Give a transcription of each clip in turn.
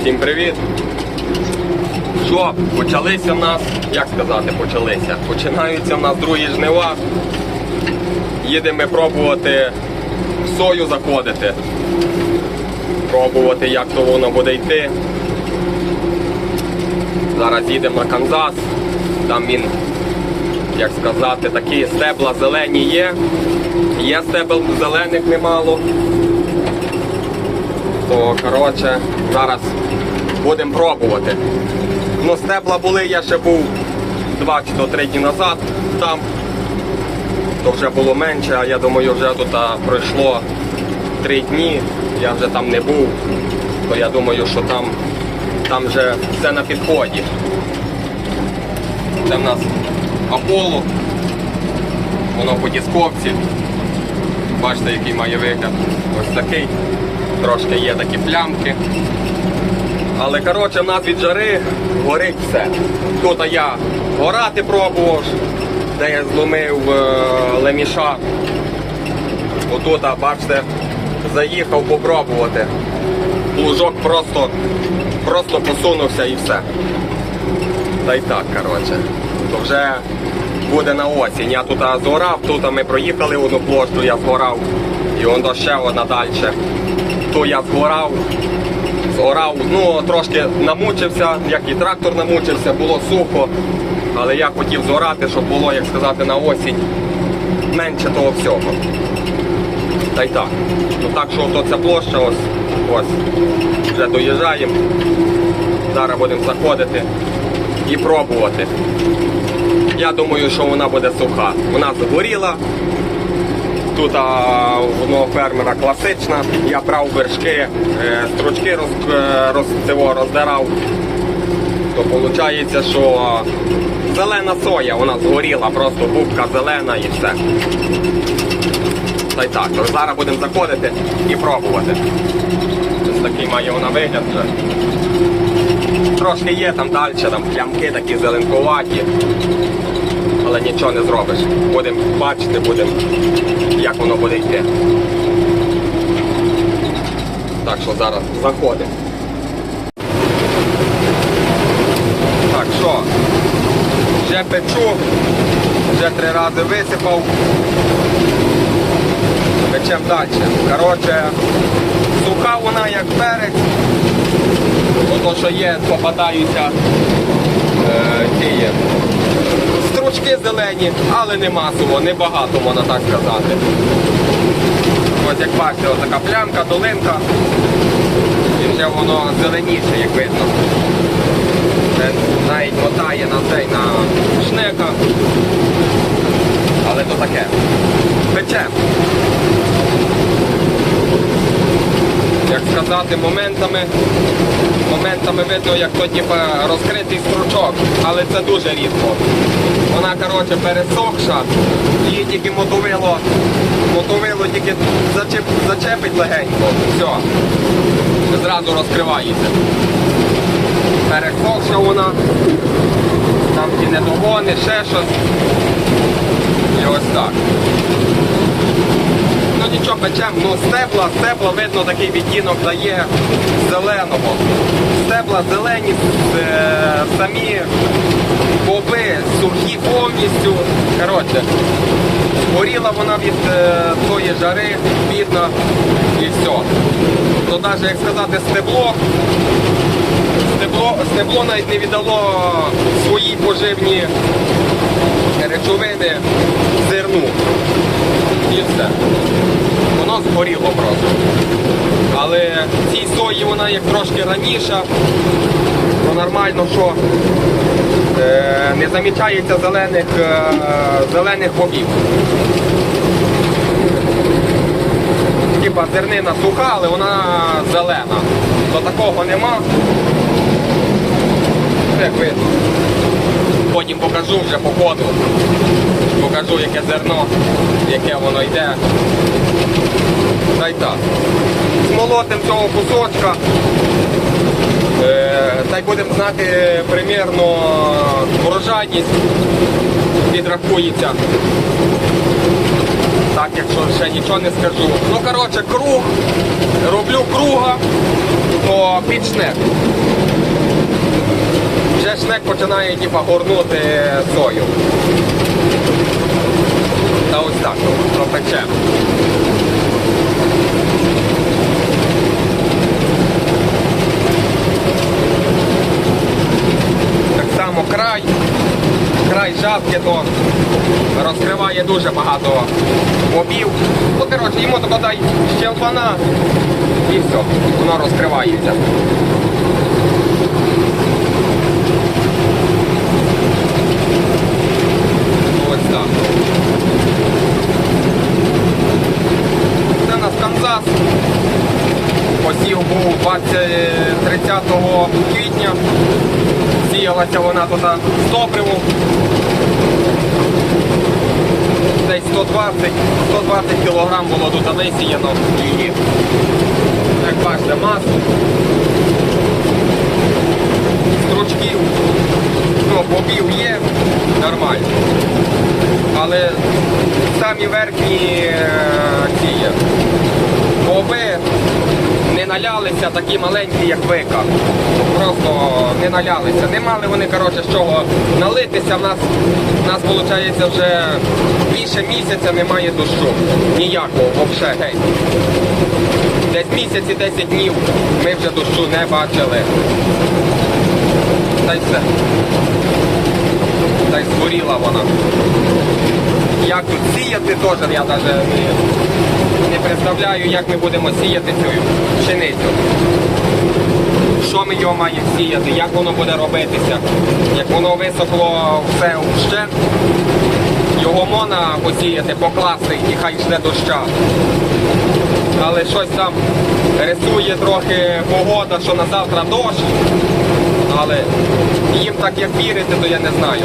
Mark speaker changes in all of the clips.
Speaker 1: Всім привіт! Що, почалися в нас, як сказати, почалися? Починаються в нас другі жнива. Їдемо пробувати в сою заходити. Пробувати, як то воно буде йти. Зараз їдемо на Канзас. Там він, як сказати, такі стебла зелені є. Є стебел зелених немало. То коротше, зараз будемо пробувати. Ну, стебла були, я ще був два чи то три дні назад там. То вже було менше, а я думаю, вже тут пройшло три дні, я вже там не був, то я думаю, що там, там вже все на підході. Це в нас Аполло, воно по дисковці. Бачите, який має вигляд. Ось такий. Трошки є такі плямки. Але коротше, в нас від жари горить все. Тут я горати пробував, де я зломив е, леміша. Отут, бачите, заїхав попробувати. Плужок просто, просто посунувся і все. Та й так, коротше. То вже буде на осінь. Я тут згорав, тут ми проїхали одну площу, я згорав. І воно ще одна далі. То я згорав, згорав, ну трошки намучився, як і трактор намучився, було сухо. Але я хотів згорати, щоб було, як сказати, на осінь менше того всього. Та й так. Ну так що то ця площа ось, ось. Вже доїжджаємо. Зараз будемо заходити і пробувати. Я думаю, що вона буде суха. Вона згоріла. Тут а, воно фермера класична. Я брав вершки, е, стручки роз, е, роз, цього роздирав. То виходить, що зелена соя, вона згоріла, просто бубка зелена і все. Та й так, то зараз будемо заходити і пробувати. Ось такий має вона вигляд вже. Трошки є там далі, там плямки такі зеленкуваті. Але нічого не зробиш. Будемо бачити, будемо, як воно буде йти. Так що зараз заходимо. Так що, вже печу, вже три рази висипав. Печем далі. Коротше, суха вона як перець. Ото що є, попадаються е. Стручки зелені, але не масово, не багато, можна так сказати. Ось як бачите, ось така плямка, долинка. І вже воно зеленіше, як видно. Це навіть мотає на цей на шнека. Але то таке. Пече. Як сказати, моментами, моментами видно, як то типа розкритий стручок, але це дуже рідко. Вона, коротше, пересохша, її тільки мотовило, мотовило тільки зачеп, зачепить легенько, все, зразу розкривається. Пересохша вона, там ті недогони, ще щось. І ось так. Нічого печем, ну стебла, стебла видно такий відтінок дає зеленого. Стебла зелені, е, самі боби сухі повністю. Коротше, горіла вона від е, тої жари, бідна і все. То навіть як сказати стебло, стебло, стебло навіть не віддало свої поживні речовини зерну. І все. Воно згоріло просто. Але цій сої вона як трошки раніше, то нормально, що е, не замічається зелених, е, зелених бобів. Типа зернина суха, але вона зелена. То такого нема. Як видно. Потім покажу вже по ходу. Покажу яке зерно, яке воно йде. Та й так. Змолотим цього кусочка. Е, та й будемо знати примірно врожайність підрахується. Так, якщо ще нічого не скажу. Ну, коротше, круг. Роблю круга. то під шнек. Вже шнек починає ніби горнути сою. Та ось так, пропече. Так само край, край жабки, то розкриває дуже багато бобів. Ну, коротше, йому то дай щелбана і все, воно розкривається. Ось так. Це у нас Канзас. Посів був 20, 30 квітня. Сіялася вона тут з добривом. Десь 120, 120 кг було тут висіяно її. Як бачите, масу. Стручків, ну, бобів є, нормально. Але самі верхні е, ці боби не налялися такі маленькі, як вика. Просто не налялися. Не мали вони, коротше, з чого налитися. В нас, в нас виходить, вже більше місяця немає дощу. Ніякого, взагалі, геть. Десь місяць і 10 днів ми вже дощу не бачили. Та й все. Та й згоріла вона. Як тут сіяти теж я навіть не, представляю, як ми будемо сіяти цю пшеницю. Що ми його маємо сіяти, як воно буде робитися, як воно висохло все вщент, його можна посіяти, покласти і хай жде доща. Але щось там рисує трохи погода, що на завтра дощ. Але їм так як вірити, то я не знаю.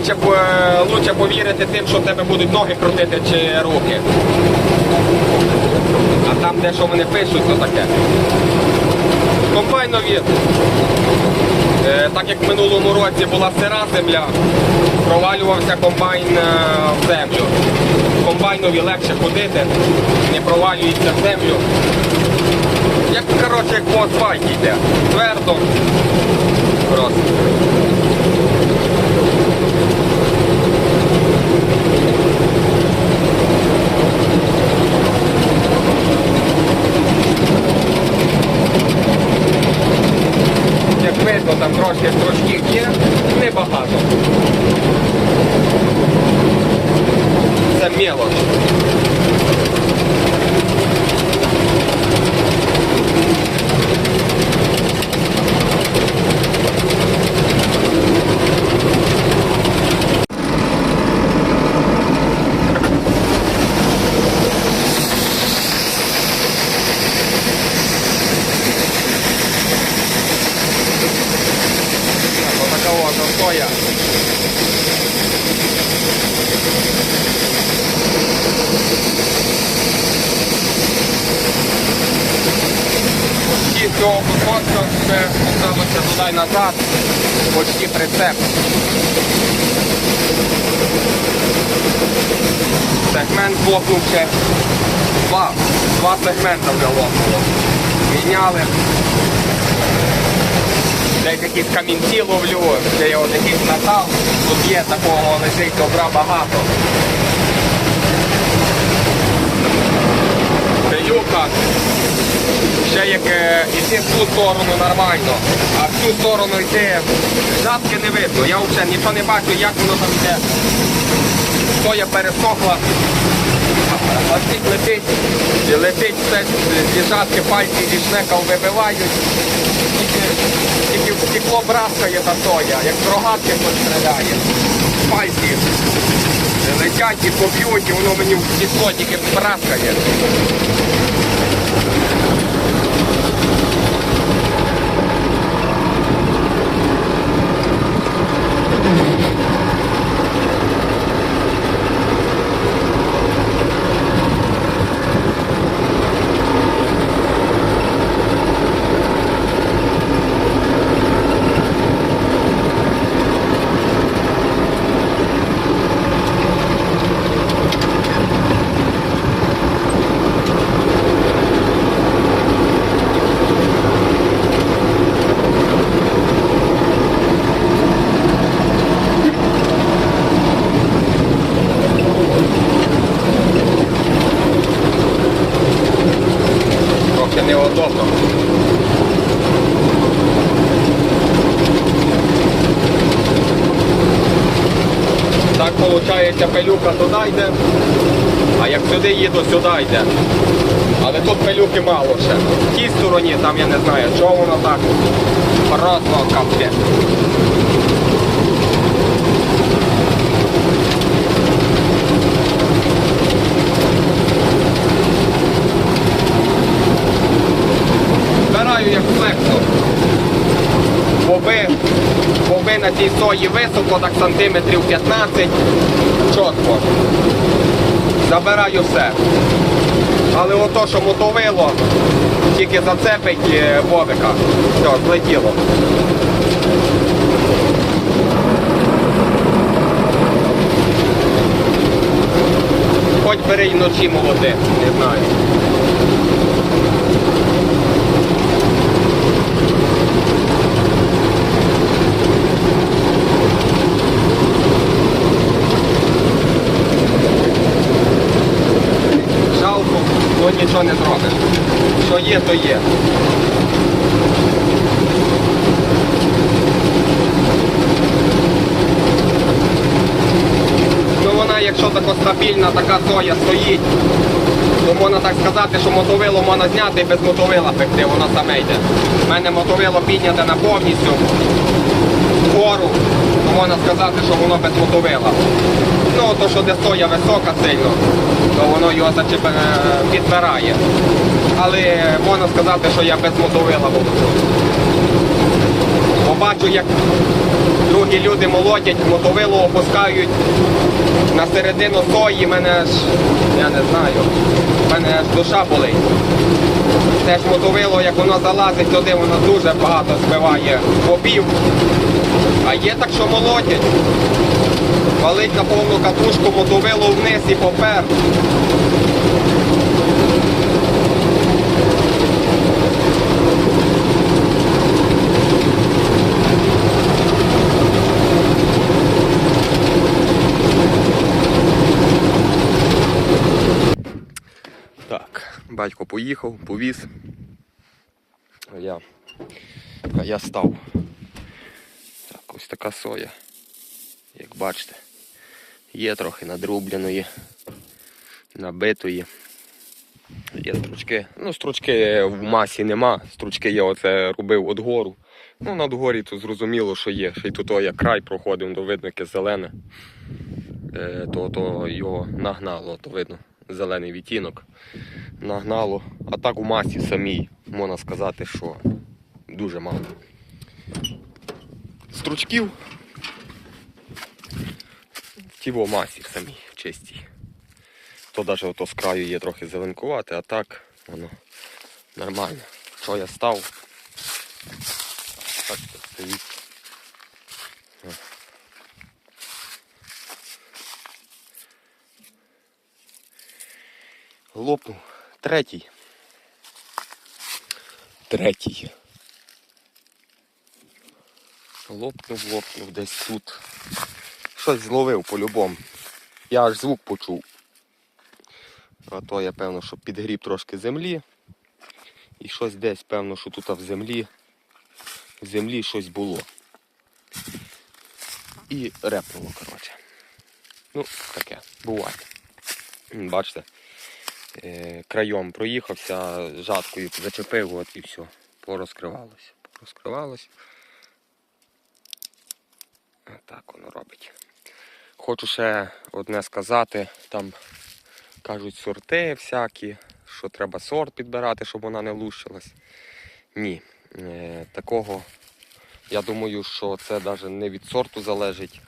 Speaker 1: Лучше, е, лучше повірити тим, що в тебе будуть ноги крутити чи руки. А там, де що вони пишуть, то таке. Комбайнові, е, так як в минулому році була сира земля, провалювався комбайн е, в землю. Комбайнові легше ходити, не провалюється в землю. Як, коротше, як по асфальті йде. Твердо. Просто. Як видно, там трошки строчків є, небагато. Це мелоч. Так, отака от соя. І з цього кусочка ще осталося туди назад, почти прицеп. Сегмент лопнув ще. Два. Два сегмента вже лопнуло. Міняли. Десь якісь камінці ловлю, де я от якийсь метал. Тут є такого лежить добра багато. Пилюка. Ще як е, йти в ту сторону нормально, а в цю сторону йти жабки не видно. Я взагалі нічого не бачу, як воно там йде. Соя пересохла. Ці летить, летить все, ці жабки пальці зі шнеком вибивають. Стекло браскає та тоя, як з рогатки постріляє. Пальці летять і поб'ють, і воно мені в стекло тільки браскає. Виходить, пилюка туди йде, а як сюди їду, сюди йде. Але тут пилюки мало ще. В тій стороні, там я не знаю, чого воно так. Просто капець. Збираю як флексор. Боби, боби на цій сої високо, так сантиметрів 15. Чітко. Забираю все. Але ото, що мотовило, тільки зацепить е, бобика. Все, злетіло. Хоч бери вночі молоди, не знаю. Ну нічого не зробиш. Що є, то є. Ну вона, якщо така стабільна, така соя стоїть, то можна так сказати, що мотовило можна зняти і без мотовила пекти, воно саме йде. У мене мотовило підняте на повністю вгору, то можна сказати, що воно без мотовила. Ну, то, що де соя висока сильно, то воно його підбирає. Але можна сказати, що я без мотовила буду. Побачу, як другі люди молодять, мотовило опускають на середину сої, мене ж, я не знаю, мене аж душа болить. Те ж мотовило, як воно залазить туди, воно дуже багато збиває бобів. А є так, що молодять. Валить на повну катушку, мотовило вниз і попер. Так, батько поїхав, повіз. Я, я став. Так, ось така соя. Як бачите, є трохи надрубленої, набитої. Є стручки. Ну, стручки в масі нема. Стручки я оце робив от гору. Ну, над горі тут зрозуміло, що є. Ще й тут як край проходив, то видно яке зелене. Е, то, то його нагнало, то видно, зелений відтінок. Нагнало. А так у масі самій можна сказати, що дуже мало. Стручків в тій масі самій чистій. То навіть ото з краю є трохи зеленкувати, а так воно нормально. Що я став? Так стоїть. О. Лопнув. Третій. Третій. Лопнув, лопнув десь тут. Щось зловив по-любому. Я аж звук почув. А то я певно, що підгріб трошки землі. І щось десь, певно, що тут в землі. В землі щось було. І репнуло, коротше. Ну, таке, буває. Бачите, е, краєм проїхався, жаткою зачепив, от і все. Порозкривалося. Порозкривалося. Так воно робить. Хочу ще одне сказати, там кажуть сорти всякі, що треба сорт підбирати, щоб вона не лущилась. Ні. Е, такого, я думаю, що це навіть не від сорту залежить,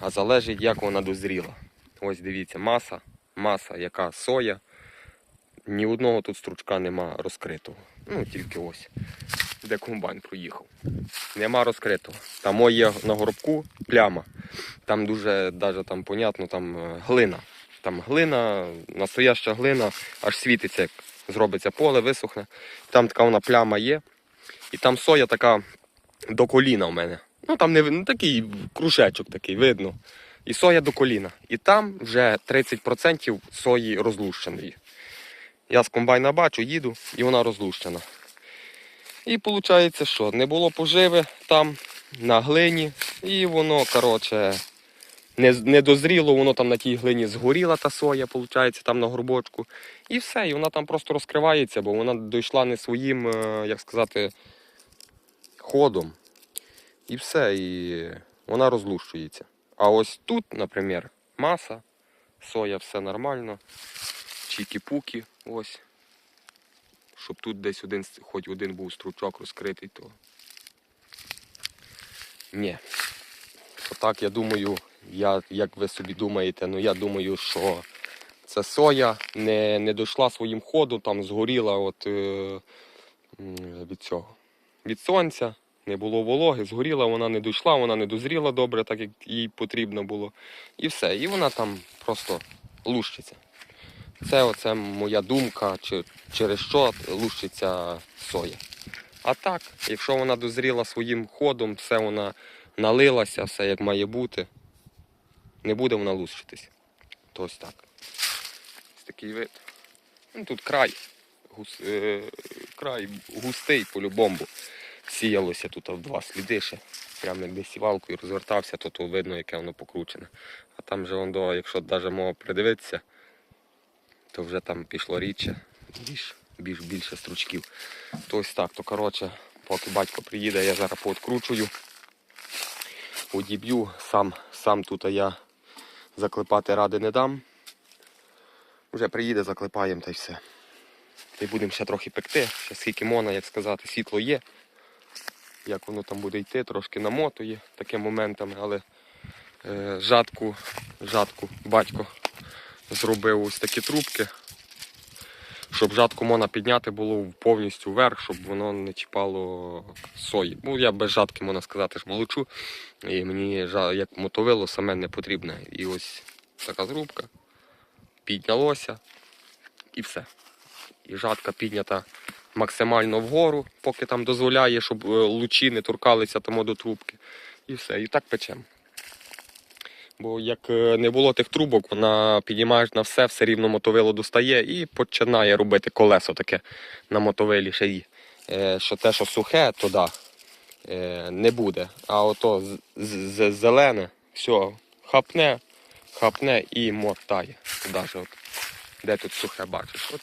Speaker 1: а залежить, як вона дозріла. Ось дивіться, маса, маса, яка соя. Ні одного тут стручка нема розкритого. Ну, тільки ось, де комбайн проїхав. Нема розкритого. Там є на горобку пляма. Там дуже даже там понятно, там е, глина. Там глина, настояща глина, аж світиться, як зробиться поле, висохне. Там така вона пляма є. І там соя така до коліна в мене. Ну там не ну, такий кружечок такий, видно. І соя до коліна. І там вже 30% сої розлущеної. Я з комбайна бачу, їду, і вона розлущена. І виходить, що не було поживи там на глині, і воно, коротше, не, не дозріло, воно там на тій глині згоріла та соя, виходить, там на горбочку. І все, і вона там просто розкривається, бо вона дійшла не своїм, е, як сказати, ходом. І все, і вона розлущується. А ось тут, наприклад, маса, соя, все нормально. Чікі-пуки, ось. Щоб тут десь один, хоч один був стручок розкритий, то. Ні. То так, я думаю, я, як ви собі думаєте, ну я думаю, що це соя не, не дійшла своїм ходом, там згоріла от, е, від цього. Від сонця, не було вологи, згоріла, вона не дійшла, вона не дозріла добре, так як їй потрібно було. І все. І вона там просто лущиться. Це оце моя думка, через що лущиться соя. А так, якщо вона дозріла своїм ходом, все вона налилася, все як має бути, не буде вона лущитись. То ось так. Ось такий вид. Ну, тут край. Гус, е, край густий по-любому. Сіялося тут в два сліди ще. Прямо як десь сівалкою розвертався, то, то видно, яке воно покручене. А там же воно, якщо навіть мого придивитися, то вже там пішло рідше, більш, більш більше стручків. То ось так, то коротше, поки батько приїде, я зараз пооткручую, одіб'ю, сам, сам тут я заклепати ради не дам. Вже приїде, заклепаємо та й все. Та й будемо ще трохи пекти, ще скільки можна, як сказати, світло є. Як воно там буде йти, трошки намотує такими моментами, але е, жатку, жатку батько зробив ось такі трубки, щоб жатку можна підняти було повністю вверх, щоб воно не чіпало сої. Ну, я без жатки, можна сказати, ж молочу. І мені як мотовило саме не потрібне. І ось така зрубка. Піднялося і все. І жатка піднята максимально вгору, поки там дозволяє, щоб е, лучі не торкалися тому до трубки. І все. І так печемо. Бо як е, не було тих трубок, вона підіймаєш на все, все рівно мотовило достає і починає робити колесо таке на мотовилі й. Е, Що те, що сухе, то да, е, не буде. А ото зелене, все, хапне, хапне і мотає. Ж от. Де тут сухе бачиш? От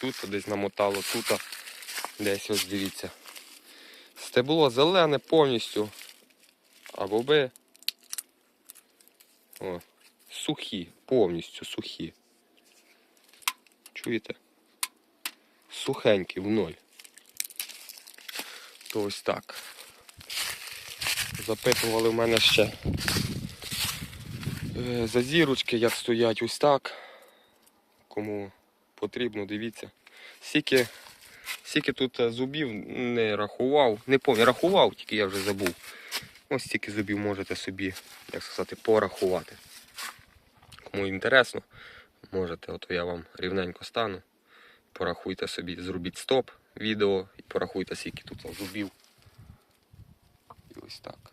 Speaker 1: тут десь намотало, тут десь ось дивіться. Стебло зелене повністю. А боби о, сухі, повністю сухі. Чуєте? Сухенькі в ноль. То ось так. Запитували в мене ще е, зазірочки, як стоять ось так. Кому потрібно, дивіться. Скільки, скільки тут е, зубів не рахував, не пам'ятаю, рахував, тільки я вже забув. Ось стільки зубів можете собі, як сказати, порахувати. Кому інтересно, можете, ото я вам рівненько стану. Порахуйте собі, зробіть стоп відео і порахуйте, скільки тут зубів. І ось так.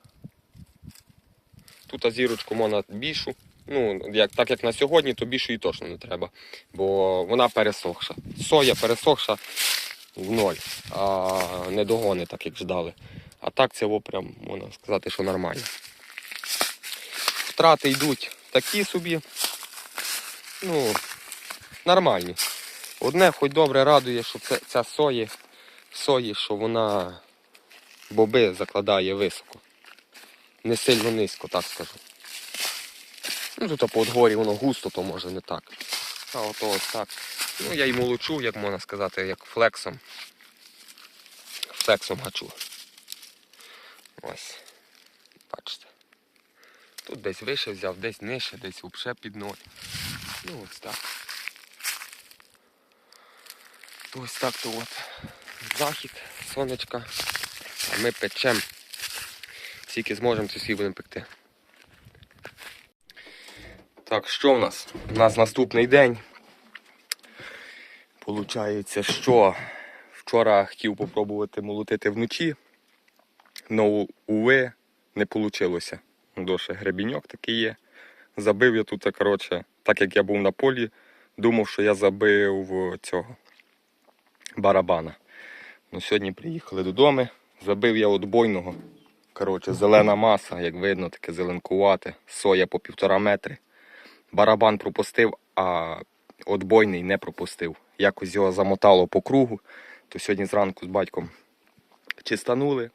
Speaker 1: Тут зірочку можна більшу. Ну, як, так як на сьогодні, то більшої точно не треба, бо вона пересохша. Соя пересохша в ноль, а не догони, так як ждали. А так це прям можна сказати, що нормально. Втрати йдуть такі собі. Ну, нормальні. Одне хоч добре радує, що це, ця сої, сої, що вона боби закладає високо. Не сильно низько, так скажу. Ну тут по горі воно густо, то може не так. А ото ось так. Ну я й молочу, як можна сказати, як флексом. Флексом гачу. Ось. Бачите. Тут десь вище взяв, десь нижче, десь взагалі під ноль. Ну ось так. Ось так то от. Захід, сонечка. А ми печемо. Скільки зможемо, то всі будемо пекти. Так, що в нас? У нас наступний день. Получається, що вчора хотів попробувати молотити вночі. Но, уви, не вийшло. Доше гребіньок такий є. Забив я тут, коротше, так як я був на полі, думав, що я забив цього барабана. Ну, сьогодні приїхали додому, забив я отбойного. Коротше, зелена маса, як видно, таке зеленкувате, соя по півтора метри. Барабан пропустив, а отбойний не пропустив. Якось його замотало по кругу, то сьогодні зранку з батьком чистанули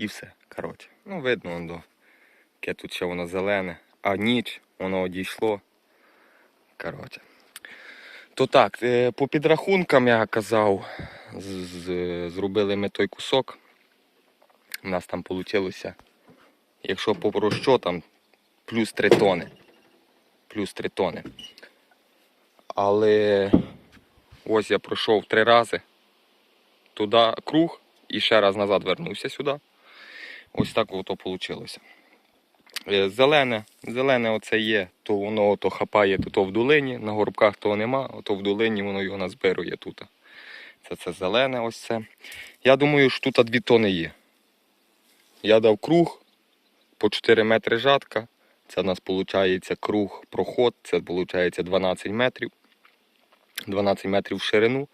Speaker 1: і все. Коротше, ну видно, воно, яке тут ще воно зелене, а ніч воно одійшло. Коротше. То так, е, по підрахункам я казав, з- з- зробили ми той кусок. У нас там вийшло, якщо по розчотам, плюс 3 тони. Плюс 3 тони. Але ось я пройшов три рази туди круг і ще раз назад вернувся сюди. Ось так ото вийшло. Зелене, зелене оце є, то воно ото хапає тут в долині, на горбках того нема, ото в долині воно його назбирує тут. Це це зелене ось це. Я думаю, що тут дві тони є. Я дав круг по 4 метри жатка. Це у нас виходить круг проход, це виходить 12 метрів. 12 метрів в ширину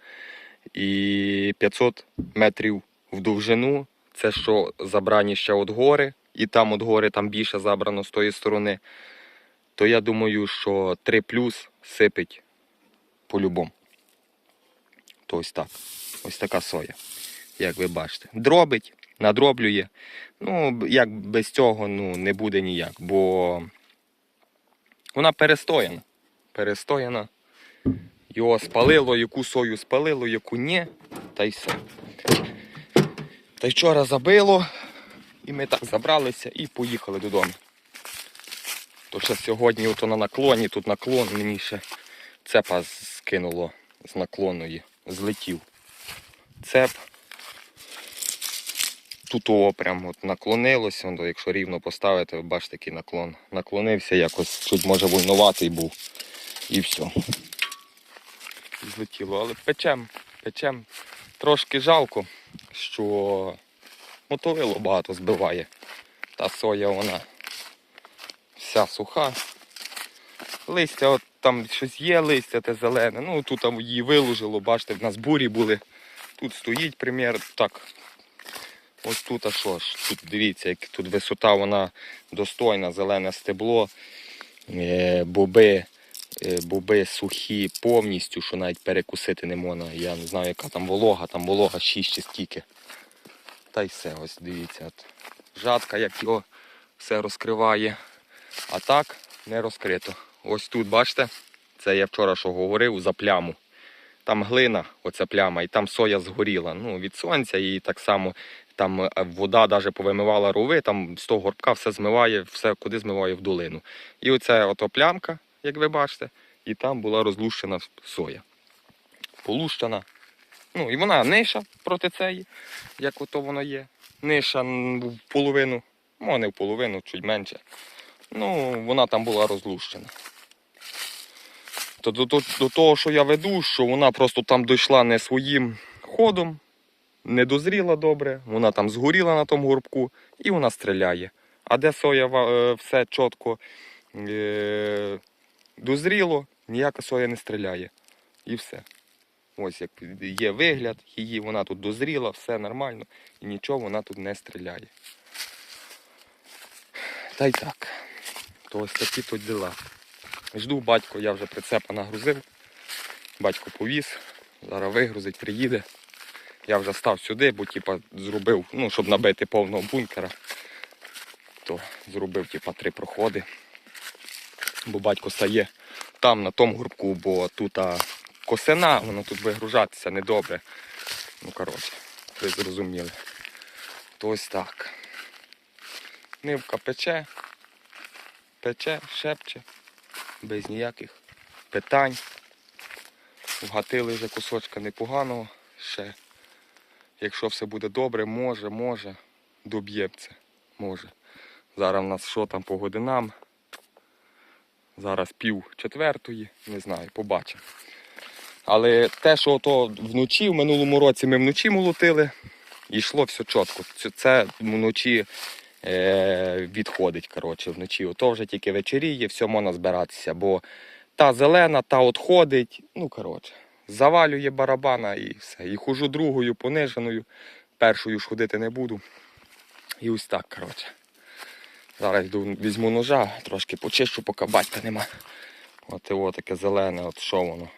Speaker 1: і 500 метрів в довжину. Це що забрані ще от гори, і там от гори там більше забрано з тої сторони. То я думаю, що 3 плюс сипить по-любому. То ось так. Ось така соя, як ви бачите. Дробить, надроблює. Ну, як без цього ну, не буде ніяк, бо вона перестояна. Перестояна. Його спалило, яку сою спалило, яку ні, та й все. Та й вчора забило, і ми так забралися і поїхали додому. То ще сьогодні ото на наклоні, тут наклон мені ще цепа скинуло з наклонної, злетів. Цеп. Тут о, прям от наклонилось, воно, якщо рівно поставити, ви бачите такий наклон. Наклонився якось, чуть може вольнуватий був. І все. Злетіло, але печем, печем. Трошки жалко, що мотовило багато збиває. Та соя вона вся суха. Листя, от там щось є листя те зелене. Ну тут там її виложило, бачите, в нас бурі були. Тут стоїть примір. Так. Ось тут, а що ж, тут дивіться, як тут висота, вона достойна, зелене стебло, е, боби, е, боби сухі повністю, що навіть перекусити не можна. Я не знаю, яка там волога, там волога 6 чи скільки. Та й все, ось дивіться. От. Жатка, як його все розкриває. А так не розкрито. Ось тут, бачите, це я вчора що говорив за пляму. Там глина, оця пляма, і там соя згоріла. Ну, від сонця, і так само там е, вода навіть повимивала рови, там з того горбка все змиває, все куди змиває в долину. І оця ото плямка, як ви бачите, і там була розлущена соя. Полущена. Ну, і вона ниша проти цієї, як ото воно є. Ниша в половину, ну, не в половину, чуть менше. Ну, вона там була розлущена. То до, до, до того, що я веду, що вона просто там дійшла не своїм ходом, не дозріла добре, вона там згоріла на тому горбку і вона стріляє. А де соя е, все чітко е, дозріло, ніяка соя не стріляє. І все. Ось як є вигляд, її вона тут дозріла, все нормально, і нічого вона тут не стріляє. Та й так. То ось такі тут діла. Жду батько, я вже прицепа нагрузив. Батько повіз, зараз вигрузить, приїде. Я вже став сюди, бо типа, зробив, ну, щоб набити повного бункера, то зробив типа, три проходи. Бо батько стає там, на тому горбку, бо тут а, косина, воно тут вигружатися недобре. Ну, коротше, ви зрозуміли. То ось так. Нивка пече, пече, шепче, без ніяких питань. Вгатили вже кусочка непоганого. Ще, якщо все буде добре, може, може, доб'ється. Може. Зараз в нас що там по годинам. Зараз пів четвертої, не знаю, побачимо. Але те, що то вночі, в минулому році ми вночі молотили, і йшло все чітко. Це, вночі е, відходить. коротше, вночі. Ото вже тільки вечоріє, все можна збиратися, бо та зелена, та отходить. Ну, коротше, завалює барабана і все. І хожу другою пониженою. Першою ж ходити не буду. І ось так, коротше. Зараз йду, візьму ножа, трошки почищу, поки батька нема. От і о, таке зелене, от що воно.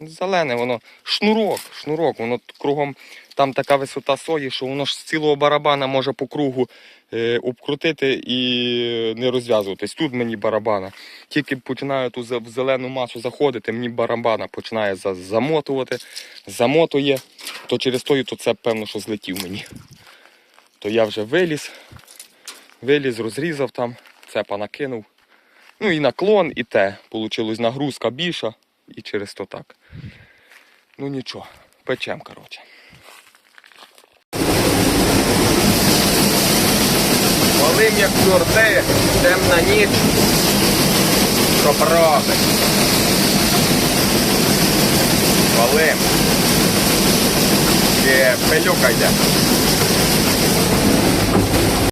Speaker 1: Зелене, воно шнурок, шнурок, воно кругом там така висота сої, що воно ж з цілого барабана може по кругу е, обкрутити і не розв'язуватись. Тут мені барабана. Тільки починаю ту зелену масу заходити, мені барабана починає замотувати, замотує, то через тою, то це певно, що злетів мені. То я вже виліз, виліз, розрізав там, цепа накинув. Ну і наклон, і те. Получилось нагрузка більша, і через то так. Ну нічого, печем, коротше. Валим як чорти, темна ніч. Що робить? Валим. Ще пилюка йде.